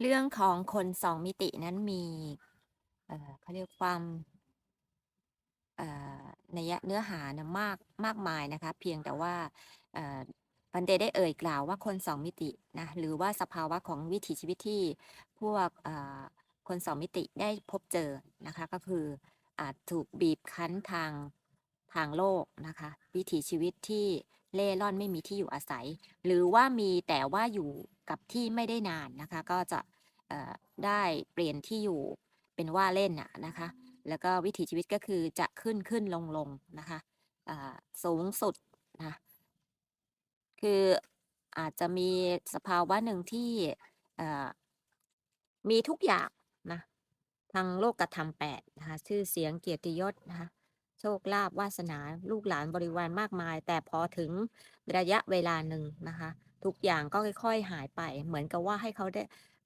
เรื่องของคนสองมิตินั้นมีเเขาเรียกความเนัยเนื้อหานะมากมากมายนะคะ เพียงแต่ว่าปันเตได้เอ่ยกล่าวว่าคนสองมิตินะหรือว่าสภาวะของวิถีชีวิตที่พวกคนสองมิติได้พบเจอนะคะ ก็คืออาจถูกบีบคั้นทาง ทางโลกนะคะ วิถีชีวิตที่เล่ร่อนไม่มีที่อยู่อาศัย หรือว่ามีแต่ว่าอยู่กับที่ไม่ได้นานนะคะ ก็จะได้เปลี่ยนที่อยู่เป็นว่าเล่นอะนะคะ แล้วก็วิถีชีวิตก็คือจะขึ้นๆลงๆนะคะสูงสุดนะคืออาจจะมีสภาวะหนึ่งที่มีทุกอย่างนะทั้งโลกธรรม8นะคะชื่อเสียงเกียรติยศนะคะ โชคลาภวาสนาลูกหลานบริวารมากมาย แต่พอถึงระยะเวลาหนึ่งนะคะ ทุกอย่างก็ค่อย ๆ หายไปเหมือนกับว่าให้เขาได้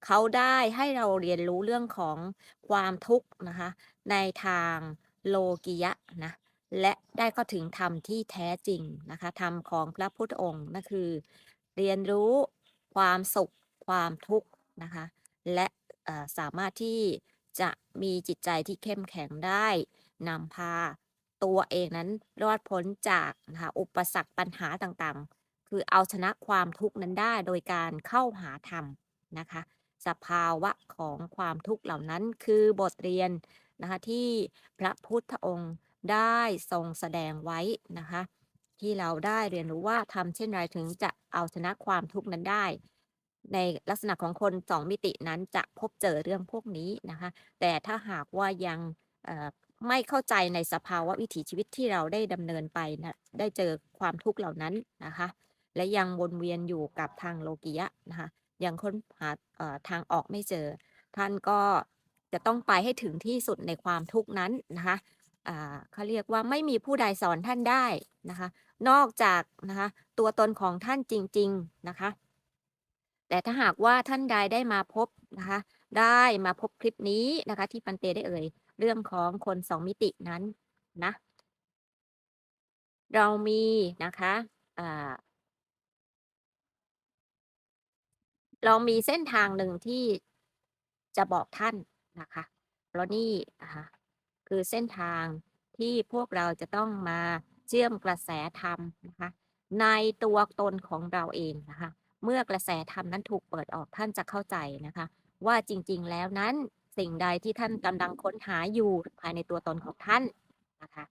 เขาได้ให้เราเรียนรู้เรื่องของความทุกข์นะคะ ในทางโลกียะนะและได้เข้าถึงธรรมที่แท้จริงนะคะธรรมของพระพุทธองค์นั่นคือ เรียนรู้ความสุขความทุกข์นะคะ และสามารถที่จะมีจิตใจที่เข้มแข็งได้นำพา ตัวเองนั้นรอดพ้นจากนะคะอุปสรรคปัญหาต่างๆ คือเอาชนะความทุกข์นั้นได้โดยการเข้าหาธรรมนะคะสภาวะของความทุกข์เหล่านั้นคือบทเรียนนะคะที่พระพุทธองค์ได้ทรงแสดงไว้นะคะที่เราได้เรียนรู้ว่าทำเช่นไรถึงจะเอาชนะความทุกข์นั้นได้ ในลักษณะของคนสองมิตินั้นจะพบเจอเรื่องพวกนี้นะคะแต่ถ้าหากว่ายัง ไม่เข้าใจในสภาวะวิถีชีวิตที่เราได้ดำเนินไปนะได้เจอความทุกข์เหล่านั้นนะคะ และยังวนเวียนอยู่กับทางโลกียะนะคะยังค้นหาทางออกไม่เจอ ท่านก็จะต้องไปให้ถึงที่สุดในความทุกข์นั้นนะคะเขาเรียกว่าไม่มีผู้ใดสอนท่านได้นะคะ นอกจากนะคะตัวตนของท่านจริง ๆนะคะ แต่ถ้าหากว่าท่านใดได้มาพบนะคะ ได้มาพบคลิปนี้นะคะ ที่ปันเตได้เอ่ย เรื่องของคนสองมิตินั้นนะ เรามีนะคะเรามีเส้นทางหนึ่งที่จะบอกท่านนะคะเพราะนี่คือเส้นทางที่พวกเราจะต้องมาเชื่อมกระแสธรรมนะคะในตัวตนของเราเองนะคะ เมื่อกระแสธรรมนั้นถูกเปิดออกท่านจะเข้าใจนะคะ ว่าจริง ๆ แล้วนั้น สิ่งใดที่ท่านกำลังค้นหาอยู่ภายในตัวตนของท่านนะคะ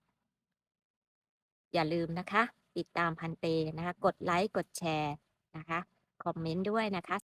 อย่าลืมนะคะ ติดตามพันเตนะคะ กดไลค์ กดแชร์นะคะ คอมเมนต์ด้วยนะคะ